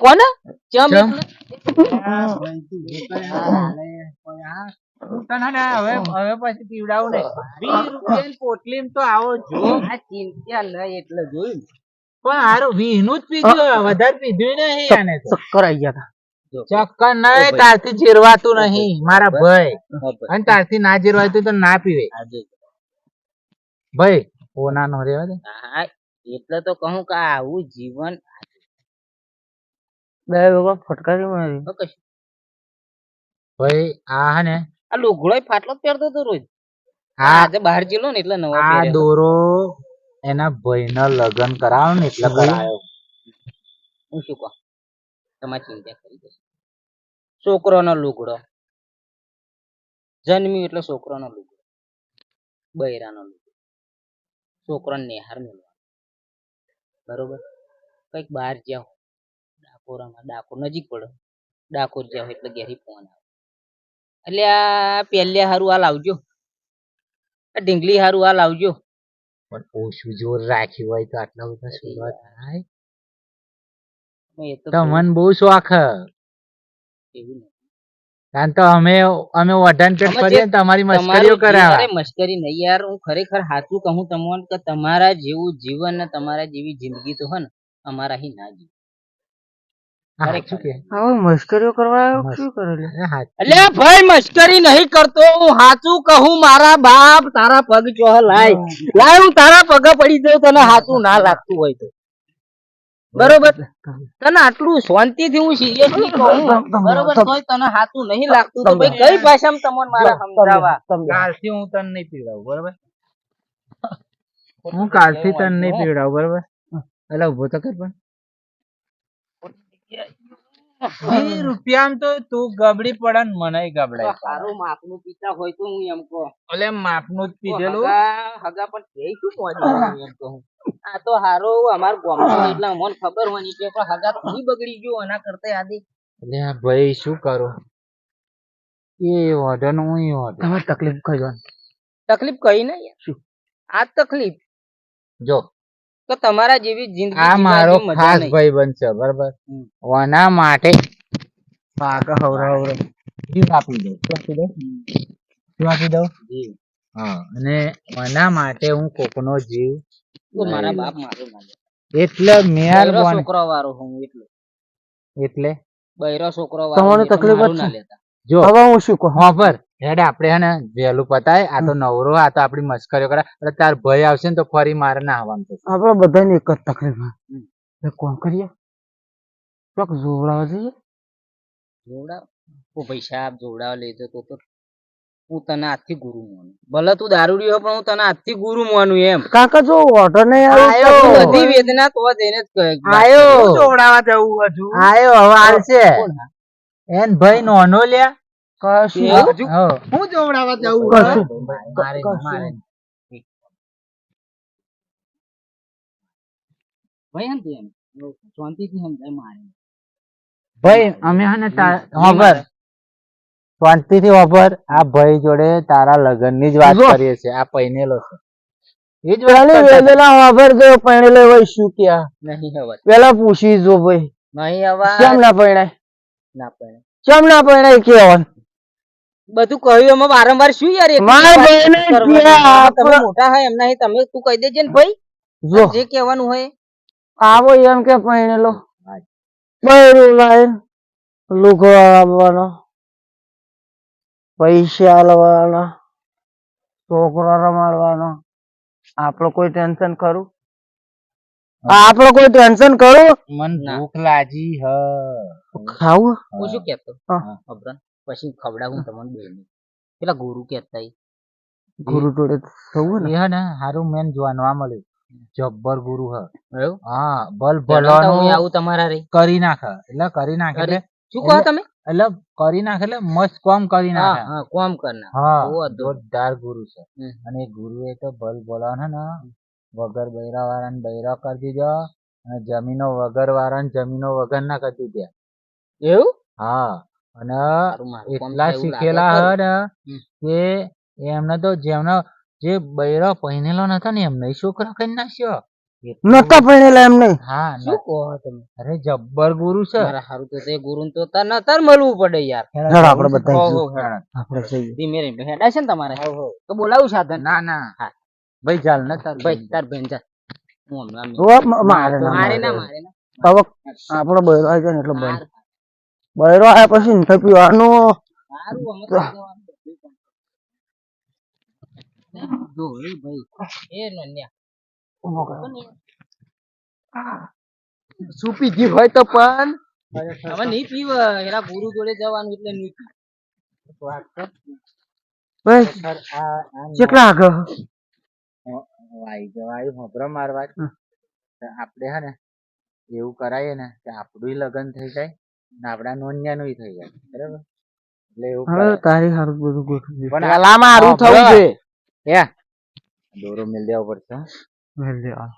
કોને? ચમ. જો આ ચિંતા નહીં એટલે જોયું પણ હારું વીહનું જ પીધું વધારે પીધું નહીં આને ચક્કર આવી ગયા ચક્કર નહીં તારથી જીરવાતું નહીં મારા ભાઈ. અને તારથી ના જીરવાતું તો ના પીવે. ભાઈ ઓના નો રેવા દે. એટલે તો કહું કે આવું જીવન બે વગર ફટકારી મારી? તો કશું ભાઈ આ હે ને આ લુગડો ફાટલો જ પહેરતો હતો રોજ. આ આજે બહાર જેલો ને એટલે નવો આ પહેર્યો. દોરો એના ભાઈના લગ્ન કરાવ ને એટલે કરાયો. હું શું કહું? તમારે ચિંતા કરી દે. છોકરોનો લુગડો. જન્મ્યું એટલે છોકરોનો લુગડો. બૈરાનો લુગડો. છોકરાને નિહાર મેળવાનો બરોબર? કંઈક બહાર જાઓ. ડાકોરમાં ડાકોર નજીક પડે. ડાકોર જાઓ એટલે ઘેરી ફોન આવે. એટલે આ પહેલે હારું હાલ આવજો આ ઢીંગલી હારું હાલ આવજો પણ ઓછું જોર રાખ્યું હોય તો આટલા બધા સુરત થાય? તમને બહુ શોખ. કારણ તો અમે અમે વઢાણ પેટ કરીએ ને તમારી મસ્કરીઓ કરાવે. અરે નહીં યાર હું ખરેખર સાચું કહું તમને કે તમારા જેવું જીવન ને તમારા જેવી જિંદગી તો હે ને અમારા અહીં ના જીવે. કરવા શું. એટલે ભાઈ મશ્કરી નહીં કરતો. હું કહું મારા બાપ તારા પગ ચોહ લાય. લાય હું તારા પગ પડી જાઉં તને સાચું ના લાગતું હોય તો. બરોબર? તને આટલું શાંતિથી હું સિરિયસલી કહું બરોબર તોય તને હાથું નહીં લાગતું તો ભાઈ કઈ ભાષામાં તમને મારા સમજાવવા? કાલથી હું તને નહીં પીવડાવું બરોબર? હું કાલથી તને નહીં પીવડાવું બરોબર? એટલે ઊભો તો કર પણ. વીસ રૂપિયામાં તો તું ગબડી પડે ને મને ગબડાય. સારું માપનું પીતા હોય તો હું એમ કહું. એટલે માપનું જ પીધેલું. હગા હગા પણ કે શું મોડી એમ કહું. આ તો હારો અમાર ગામનો એટલે મને ખબર હોની છે પણ હગા તો બગડી ગયો એના કરતા આદી. એટલે ભાઈ શું કરો? એ ઓર્ડરનું ઓર્ડર તમે તકલીફ કઈ તકલીફ કઈ ને શું? આ તકલીફ. જો. તો તમારા જેવી જિંદગી આ મારો ખાસ ભાઈ બનશે બરાબર. ઓના માટે પાક હવરા હવરા. જીવ આપી દઉં? શું આપી દઉં? શું આપી દઉં? હા અને ઓના માટે હું કોકનો જીવ તો મારા બાપ મારો એટલે મેર છોકરો વાળો હું એટલે. એટલે? બૈરો છોકરો તમને વાળો એટલે તકલીફ જ ના લેતા. જો હવે હું શું કહું? હા પર. હેડ આપણે હે ને વહેલું પતાય. આ તો નવરો આ તો આપડી મસ્કરીઓ કરે. એટલે તાર ભય આવશે ને તો ફરી મારે ના આવવાનું થશે. આપણે બધાની એક જ તકલીફ. કોણ કરીએ. ચોક જોવડાવવા જઈએ. જોવડાવ. ઓ ભાઈ સાહેબ જોવડાવ લેજો તો તો હું તને આજથી ગુરુ માનું. ભલે તું દારૂડી હો પણ હું તને આજથી ગુરુ માનું એમ. કાકા જો ઓર્ડર નહીં આવ્યો બધી વેદના તો જઈને જ કહે. આયો. જોવડાવવા જવું હજુ? આવ્યો હવે આવશે કોણ હા? એન ભાઈ નોનો લ્યા. કશું. હું જોવડાવવા જવું કશું. મારે મારે ભાઈ એમ તું શાંતિથી સમજાય મારે. ભાઈ અમે હે ને તા- શાંતિથી હોભર. આ ભાઈ જોડે તારા લગ્નની જ વાત કરીએ છીએ. આ પૈનેલો છે. એ જ હતા. વેલેલા વાપર ગયો પૈણેલો હોય શું ક્યાં નહીં હવે. પેલા પૂછી જો ભાઈ. નહીં હવે. કેમ ના પૈણાય ના પડે કેમ ના પૈણાય કેવાનું બધું કહ્યું એમાં વારંવાર શું યાર તમે મોટા હોય એમના તમે તું કહી દેજે ને ભાઈ. જો. જે કહેવાનું હોય. આવો એમ કે પહેણેલો બૈરું લાય. લુગો આવવાનો પૈસા લવાના છોકરો રમાડવાનો. આપણો કોઈ ટેન્શન ખરું? આપણો કોઈ ટેન્શન ખરું? મન ભૂખ લાજી હ. ખાવું? હું શું કેતો હા. પછી ખવડાવું તમને બેને પેલા ગુરુ કહેતા ગુરુ જોડે થવું ને? હા ને હારું મેન જોવા મળ્યું. જબ્બર ગુરુ હ. હા બલ ભલાનું આવું તમારા રે. કરી નાખ એટલે કરી નાખ એટલે શું કહો તમે? એટલે કરી નાખે એટલે મસ્ત કોમ કરી નાખે. હા કોમ કરના હા. જોરદાર ગુરુ છે. અને એ ગુરુ એ તો ભલ ભલાને ને વગર બૈરા વાળાને બૈરા કરી દીધો અને જમીનો વગર વાળાને જમીનો વગર ના કરી દીધા. એવું? હા. અને એટલા શીખેલા હે ને કે એમને તો જેમને જે બૈરો પહેરેલો નતો ને એમને છોકરો કરી નાખ્યો નતા ભણેલા એમ હા શું કહો તમે? અરે જબ્બર ગુરુ છે. મારા હારું તો તે ગુરુ તો તાર ન તાર મળવું પડે યાર. હેડ આપણે હો. આપણે ધીમે હેડા છે ને તમારે. તો બોલાવું સાધન. ના ના. હા. ભાઈ ચાલ ને તાર ભાઈ તાર બેન મારે ના મારે ના મારે. મારે. ના હવે આપણો બૈરો આવી જાય એટલે બંધ. બૈરો આ પછી ને પીવાનું. જો એ ભાઈ એ હોય તો પણ. હવે નહીં પીવ એના ગુરુ જોડે જવાનું એટલે નહીં કેટલા આગળ? વાઈ જવાય હોભરો મારવા. આપડે હે ને એવું કરાઈએ ને કે આપણું લગ્ન થઈ જાય. ને આપણા નોન્યાનું થઈ જાય બરાબર એટલે એવું હવે તારી હારું બધું ગોઠવી પણ પેલા મારું હા, થવું છે એ દોરો મેલ દેવો પડશે હો. વહેલી આ.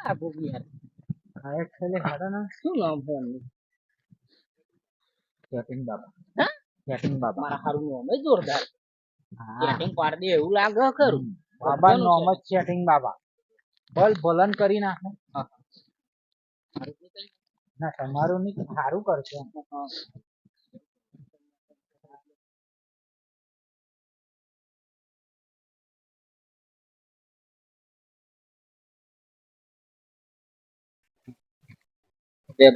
આ યાર. હા, actually હારો ને શું નામ છે એમનું? સેટિંગ બાબા હા? બાબા મારા હારું નામ જોરદાર હા. Setting પાડી દે એવું લાગે ખરું બાબા નોમ જ બાબા બોલ બોલન કરી નાખે. ના તમારું નહીં સારું કરશે.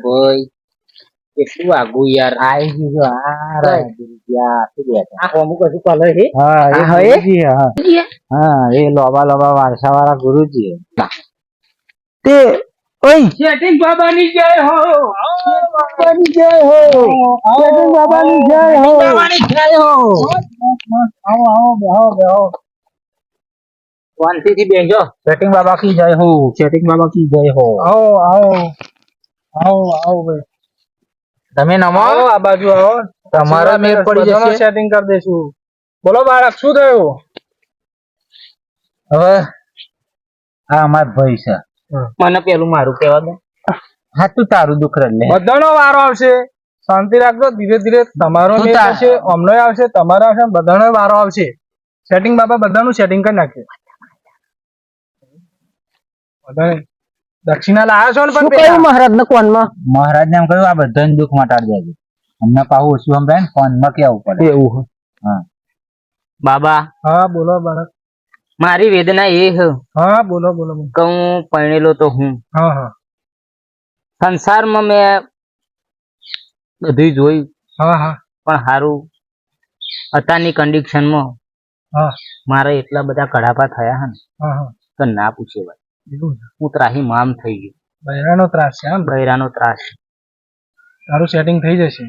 ભાઈ કેટલું આગું યાર? આઈ ગયું રહ્યા ગુરુજી, શું બેઠા? આ અમુક હજુ કલર છે હા એ હા, એ? ગુરુજી, હા. એ લોબા લોબા વારસા વાળા ગુરુજી તે ઓય! સેટિંગ બાબાની જય હો! બાબાની જય હો! સેટિંગ બાબાની જય હો! બાબાની જય હો! આવો આવો બેહો બેહો શાંતિથી સેટિંગ બાબા કી જય હો! સેટિંગ બાબા કી જય હો! આવો આવો. આવો આવો ભાઈ તમે નમો. આ બાજુ આવો. તમારા મેળ પડી જશે. સેટિંગ કરી દેશું બોલો બાળક શું થયું? હવે આ અમાર ભાઈ છે. મને પેલું મારું કહેવા દો. હા તું તારું દુઃખ લે. બધાનો વારો આવશે. શાંતિ રાખજો ધીરે ધીરે તમારો? આવશે અમનો આવશે તમારો આવશે બધાનો વારો આવશે. સેટિંગ બાબા બધાનું સેટિંગ કરી નાખજો. દક્ષિણા લાયા છો ને પણ કયું મહારાજ ને કોનમાં મહારાજ ને એમ કહ્યું આ બધાને દુઃખ મટાડી દેજો અમને પાછું ઓછું સંભળાય ને ફોનમાં કેવું પડે? એવું બાબા. હા બોલો બાળક. મારી વેદના એ હ. હા બોલો બોલો. કે હું પરણેલો તો હું. હા હા. સંસારમાં મેં બધું જોયું. હા હા. પણ સારું અત્યારની કન્ડિશનમાં હા. મારે એટલા બધા કડાપા થયા હે હા હા. તો ના પૂછે ભાઈ હું ત્રાહી મામ થઈ ગયો. બૈરાનો ત્રાસ છે આમ બૈરાનો ત્રાસ. તારું સેટિંગ થઈ જશે.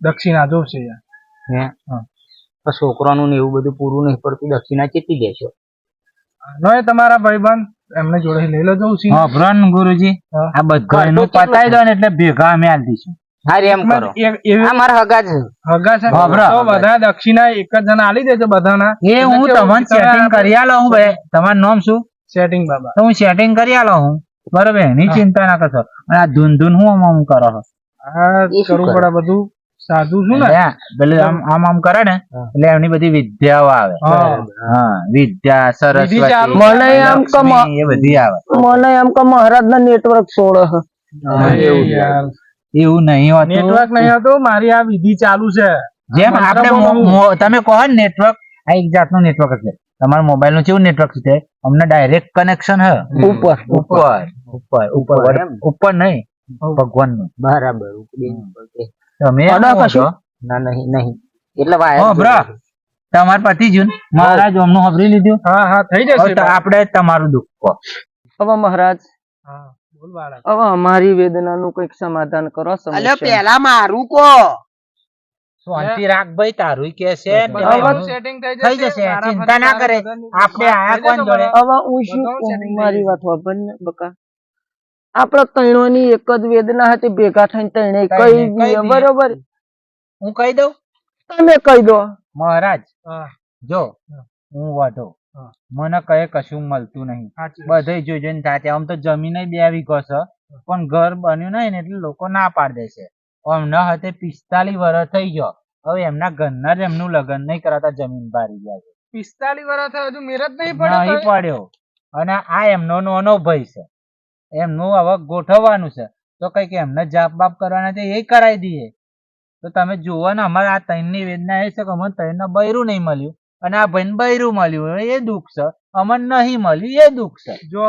દક્ષિણા જોશે યાર. હે? હા. છોકરાનું ને એવું બધું પૂરું નહીં પડતું દક્ષિણા ચેતી દેશો નો એ તમારા ભાઈબંધ એમને જોડે લઈ લો જવું સિંહ હા ગુરુજી. આ બધું એનું પતાવી દો ને એટલે ભેગા અમે આલ દઈશું. હા એમ કરો. આ મારા હગા છે. હગા છે તો બધા દક્ષિણા એક જ જણા આલી દેજો બધાના. એ હું તમને સેટિંગ કરી આલો હું ભાઈ. તમારું નામ શું? સેટિંગ બાબા. તો હું સેટિંગ કરી આલો હું. બરોબર એની ચિંતા ના કરશો. અને આ ધૂન ધૂન હું આમ આમ કરો હા કરવું પડે બધું. સાધુ છું ને? પેલું આમ આમ આમ કરે ને એટલે એમની બધી વિદ્યાઓ આવે. હા. વિદ્યા સરસ્વતી ચાલુ. મને એમ કે એ બધી આવે. મને એમ કે મહારાજ ના નેટવર્ક છોડે એવું નહીં હોતું. નેટવર્ક નહીં હતું મારી આ વિધિ ચાલુ છે. જેમ આપણે તમે કહો ને નેટવર્ક આ એક જાતનું નેટવર્ક છે. તમારા મોબાઈલનું કેવું નેટવર્ક છે? અમને ડાયરેક્ટ કનેક્શન હે. ઉપર. ઉપર. ઉપર. ઉપર. ઉપર નહીં. ભગવાનનું બરાબર તમે અડા કશું? છો? ના નહીં નહીં. એટલે હો, વાયર તમાર પતિ જુન મહારાજ ઓમનું હબરી લીધું. હા હા થઈ જશે આપણે તમારું દુઃખ કહો. હવે મહારાજ. હા બોલ બાળક. હવે અમારી વેદનાનું કંઈક સમાધાન કરો સમસ્યા. પેલા મારું કો શાંતિ રાખ ભાઈ તારું કે છે. થઈ જશે ચિંતા ના કરે. આપણે આયા કોણ જોડે? હવે હું શું મારી વાત વાપર ને બકા. આપડે ત્રણોની એક જ વેદના હતી ભેગા થઈને ત્રણે કહી દઈએ. બરોબર? હું કહી દઉં? તમે કહી દો. મહારાજ જો હું. વાઢો મને કઈ કશું મળતું નહીં. બધે જોઈ જોઈને થાચે આમ તો જમીન બે વીઘો છે પણ ઘર બન્યું નહીં ને એટલે લોકો ના પાડ દે છે. અમને હતે પિસ્તાલીસ વર્ષ થઈ ગયો. હવે એમના ઘરના જ એમનું લગ્ન નહીં કરાતા જમીન ભારી ગયા છે. પિસ્તાલીસ વર્ષ થયો હજુ મેરજ નહીં નહીં પડ્યો પડ્યો. અને આ એમનો નાનો ભાઈ છે. એમનું હવે ગોઠવવાનું છે. તો કંઈક એમને જાપ બાપ કરવાના છે એ કરાવી દઈએ. તો તમે જુઓ ને અમારે આ ત્રણની વેદના એ છે કે અમને તૈનને બૈરું નહીં મળ્યું. અને આ ભાઈને બૈરું મળ્યું એ દુઃખ છે. અમને નહીં મળ્યું એ દુઃખ છે. જો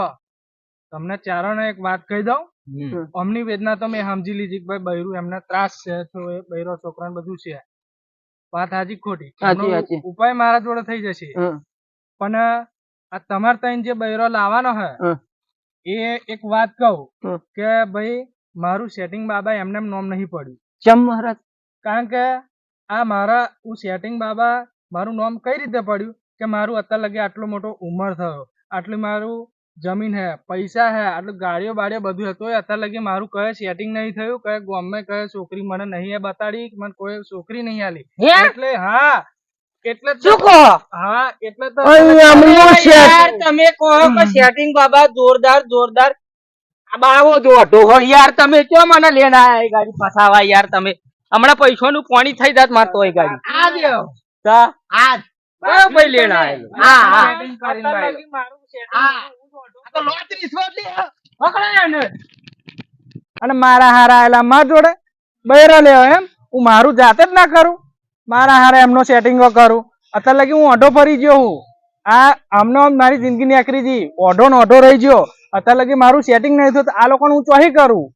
તમને ચારણ એક વાત કહી દઉં. અમની વેદના તો મેં સમજી લીધી કે ભાઈ બૈરું એમને ત્રાસ છે તો એ બૈરો છોકરાને બધું છે. વાત હાજી ખોટી. ઉપાય મારા જોડે થઈ જશે. પણ આ તમારે તઈને જે બૈરો લાવવાનો હે. એ એક વાત કહું હમ. કે ભાઈ મારું સેટિંગ બાબા એમને એમ નોમ નહીં પડ્યું. ચમ મહારાજ? કારણ કે આ મારા હું સેટિંગ બાબા મારું નામ કઈ રીતે પડ્યું? કે મારું અત્યાર લગી આટલો મોટો ઉંમર થયો. આટલું મારું જમીન હે પૈસા હે આટલું ગાડીઓ બાડીઓ બધું હે તોય અત્યાર લગી મારું કઈ સેટિંગ નહીં થયું કઈ ગામમાં કઈ છોકરી મને નહીં એ બતાડી મને કોઈ છોકરી નહીં આલી. હે? એટલે હા એટલે તો- શું કહો? હા એટલે તો અહીંયા અમનું છે યાર તમે કહો કે સેટિંગ બાબા જોરદાર જોરદાર. બાવો દોઢો હો યાર તમે ક્યાં મને લેને આયા ગાડી ફસાવા? યાર તમે હમણાં પૈસાનું પાણી થઈ જાત મારતો હોય ગાડી. આ દ્યો. તા? આજ કયો ભાઈ લેને આયેલો હા હા. setting કરીને અત્યાર લાવ્યો. લગી મારું setting આ તો લોટ રિશ્વત લે પકડાય અને મારા હારા આયેલા માર જોડે બૈરા લેવા એમ. હું મારું જાતે જ ના કરું. મારા હારે એમનો સેટિંગો કરું. અત્યારે લગી હું ઓઢો ફરી ગયો હું. આ, આમનો આમ મારી જિંદગીની આખરી જી. ઓઢો ને ઓઢો રહી ગયો. અત્યાર લગી મારું સેટિંગ નહીં થયું આ લોકોને હું ચોહી કરું.